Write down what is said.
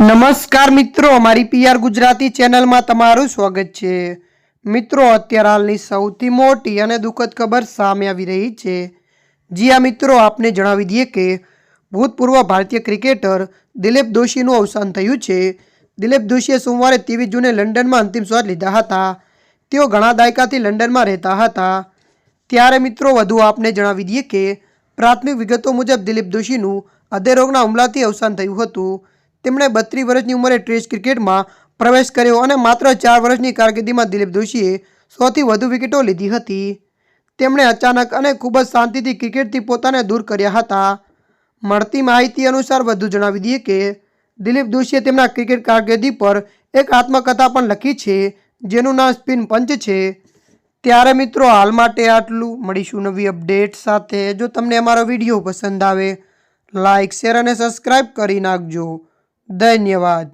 નમસ્કાર મિત્રો, અમારી પીઆર ગુજરાતી ચેનલમાં તમારું સ્વાગત છે. મિત્રો, અત્યારે હાલની સૌથી મોટી અને દુઃખદ ખબર સામે આવી રહી છે. જી આ મિત્રો, આપને જણાવી દઈએ કે ભૂતપૂર્વ ભારતીય ક્રિકેટર દિલીપ દોશીનું અવસાન થયું છે. દિલીપ દોશીએ સોમવારે ત્રેવીસ જૂને લંડનમાં અંતિમ શ્વાસ લીધા હતા. તેઓ ઘણા દાયકાથી લંડનમાં રહેતા હતા. ત્યારે, મિત્રો, વધુ આપને જણાવી દઈએ કે પ્રાથમિક વિગતો મુજબ દિલીપ દોશીનું હૃદયરોગના હુમલાથી અવસાન થયું હતું. તેમણે બત્રીસ વર્ષની ઉંમરે ટેસ્ટ ક્રિકેટમાં પ્રવેશ કર્યો અને માત્ર ચાર વર્ષની કારકિર્દીમાં દિલીપ દોશીએ સૌથી વધુ વિકેટો લીધી હતી. તેમણે અચાનક અને ખૂબ જ શાંતિથી ક્રિકેટથી પોતાને દૂર કર્યા હતા. મળતી માહિતી અનુસાર વધુ જણાવી દઈએ કે, દિલીપ દોશીએ તેમના ક્રિકેટ કારકિર્દી પર એક આત્મકથા પણ લખી છે, જેનું નામ સ્પિન પંચ છે. ત્યારે મિત્રો, હાલ માટે આટલું. મળીશું નવી અપડેટ સાથે. જો તમને અમારો વીડિયો પસંદ આવે લાઇક શેર અને સબસ્ક્રાઈબ કરી નાખજો. ધન્યવાદ.